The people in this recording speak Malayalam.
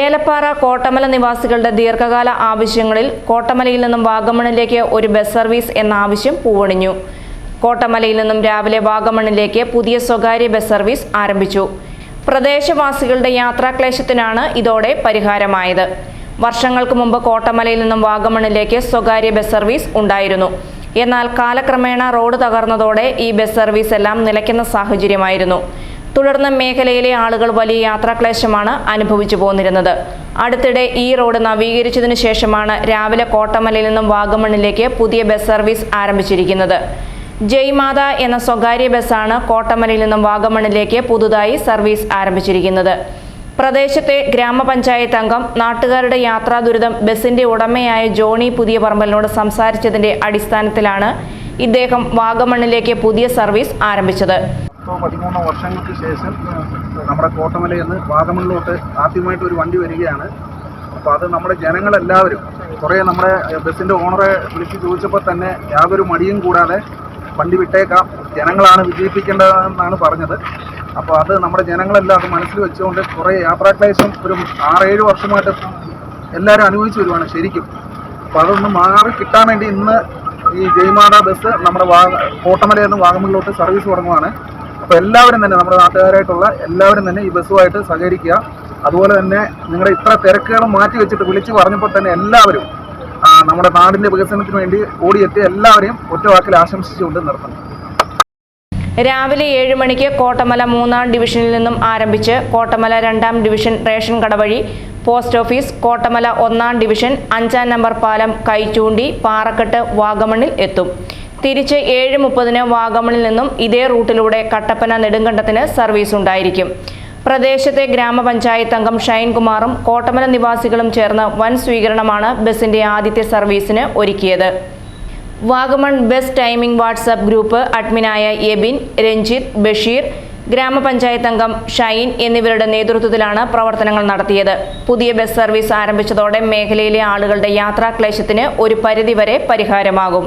ഏലപ്പാറ കോട്ടമല നിവാസികളുടെ ദീർഘകാല ആവശ്യങ്ങളിൽ കോട്ടമലയിൽ നിന്നും വാഗമണിലേക്ക് ഒരു ബസ് സർവീസ് എന്ന ആവശ്യം പൂവണിഞ്ഞു. കോട്ടമലയിൽ നിന്നും രാവിലെ വാഗമണിലേക്ക് പുതിയ സ്വകാര്യ ബസ് സർവീസ് ആരംഭിച്ചു. പ്രദേശവാസികളുടെ യാത്രാക്ലേശത്തിനാണ് ഇതോടെ പരിഹാരമായത്. വർഷങ്ങൾക്ക് മുമ്പ് കോട്ടമലയിൽ നിന്നും വാഗമണിലേക്ക് സ്വകാര്യ ബസ് സർവീസ് ഉണ്ടായിരുന്നു. എന്നാൽ കാലക്രമേണ റോഡ് തകർന്നതോടെ ഈ ബസ് സർവീസ് എല്ലാം നിലയ്ക്കുന്ന സാഹചര്യമായിരുന്നു. തുടർന്ന് മേഖലയിലെ ആളുകൾ വലിയ യാത്രാക്ലേശമാണ് അനുഭവിച്ചു പോന്നിരുന്നത്. അടുത്തിടെ ഈ റോഡ് നവീകരിച്ചതിനു ശേഷമാണ് രാവിലെ കോട്ടമലയിൽ നിന്നും വാഗമണിലേക്ക് പുതിയ ബസ് സർവീസ് ആരംഭിച്ചിരിക്കുന്നത്. ജയ്മാത എന്ന സ്വകാര്യ ബസ്സാണ് കോട്ടമലയിൽ നിന്നും വാഗമണിലേക്ക് പുതുതായി സർവീസ് ആരംഭിച്ചിരിക്കുന്നത്. പ്രദേശത്തെ ഗ്രാമപഞ്ചായത്ത് അംഗം നാട്ടുകാരുടെ യാത്രാ ദുരിതം ബസിന്റെ ഉടമയായ ജോണി പുതിയ പറമ്പലിനോട് സംസാരിച്ചതിന്റെ അടിസ്ഥാനത്തിലാണ് ഇദ്ദേഹം വാഗമണ്ണിലേക്ക് പുതിയ സർവീസ് ആരംഭിച്ചത്. ഇപ്പോൾ പതിമൂന്നോ വർഷങ്ങൾക്ക് ശേഷം നമ്മുടെ കോട്ടമലയിൽ നിന്ന് വാഗമണിലോട്ട് ആദ്യമായിട്ട് ഒരു വണ്ടി വരികയാണ്. അപ്പോൾ അത് നമ്മുടെ ജനങ്ങളെല്ലാവരും കുറേ നമ്മുടെ ബസ്സിന്റെ ഓണറെ വിളിച്ച് ചോദിച്ചപ്പോൾ തന്നെ യാതൊരു മടിയും കൂടാതെ വണ്ടി വിട്ടേക്കാം. ജനങ്ങളാണ് വിജയിപ്പിക്കേണ്ടതെന്നാണ് പറഞ്ഞത്. അപ്പോൾ അത് നമ്മുടെ ജനങ്ങളെല്ലാം അത് മനസ്സിൽ വെച്ചുകൊണ്ട് കുറേ യാത്രാക്ലേശം ഒരു ആറേഴ് വർഷമായിട്ട് എല്ലാവരും അനുഭവിച്ചു വരുവാണ് ശരിക്കും. അപ്പോൾ അതൊന്ന് മാറി കിട്ടാൻ വേണ്ടി ഇന്ന് ഈ ജയ്മാത ബസ് നമ്മുടെ വാ കോട്ടമലയിൽ നിന്ന് വാഗമണിലോട്ട് സർവീസ് തുടങ്ങുവാണ്. അപ്പോൾ എല്ലാവരും തന്നെ നമ്മുടെ നാട്ടുകാരായിട്ടുള്ള എല്ലാവരും തന്നെ ഈ ബസ്സുമായിട്ട് സഹകരിക്കുക. അതുപോലെ തന്നെ നിങ്ങളുടെ ഇത്ര തിരക്കുകൾ മാറ്റി വെച്ചിട്ട് വിളിച്ച് പറഞ്ഞപ്പോൾ തന്നെ എല്ലാവരും നമ്മുടെ നാടിന്റെ വികസനത്തിന് വേണ്ടി ഓടിയെത്തി എല്ലാവരെയും ഒറ്റവാക്കിൽ ആശംസിച്ചുകൊണ്ട് നിർത്തുന്നു. രാവിലെ ഏഴ് മണിക്ക് കോട്ടമല മൂന്നാം ഡിവിഷനിൽ നിന്നും ആരംഭിച്ച് കോട്ടമല രണ്ടാം ഡിവിഷൻ റേഷൻ കട വഴി പോസ്റ്റ് ഓഫീസ് കോട്ടമല ഒന്നാം ഡിവിഷൻ അഞ്ചാം നമ്പർ പാലം കൈചൂണ്ടി പാറക്കെട്ട് വാഗമണ്ണിൽ എത്തും. തിരിച്ച് ഏഴ് മുപ്പതിന് വാഗമണിൽ നിന്നും ഇതേ റൂട്ടിലൂടെ കട്ടപ്പന നെടുങ്കണ്ടത്തിന് സർവീസ് ഉണ്ടായിരിക്കും. പ്രദേശത്തെ ഗ്രാമപഞ്ചായത്ത് അംഗം ഷൈൻകുമാറും കോട്ടമല നിവാസികളും ചേർന്ന് വൻ സ്വീകരണമാണ് ബസിന്റെ ആദ്യത്തെ സർവീസിന് ഒരുക്കിയത്. Vagamon bus timing WhatsApp group അഡ്മിനായ Ebin Ranjith Basheer grama panchayat അംഗം ഷൈൻ എന്നിവരുടെ നേതൃത്വത്തിലാണ് പ്രവർത്തനങ്ങൾ നടത്തിയത്. പുതിയ ബസ് സർവീസ് ആരംഭിച്ചതോടെ മേഖലയിലെ ആളുകളുടെ യാത്രാക്ലേശത്തിന് ഒരു പരിധിവരെ പരിഹാരമാകും.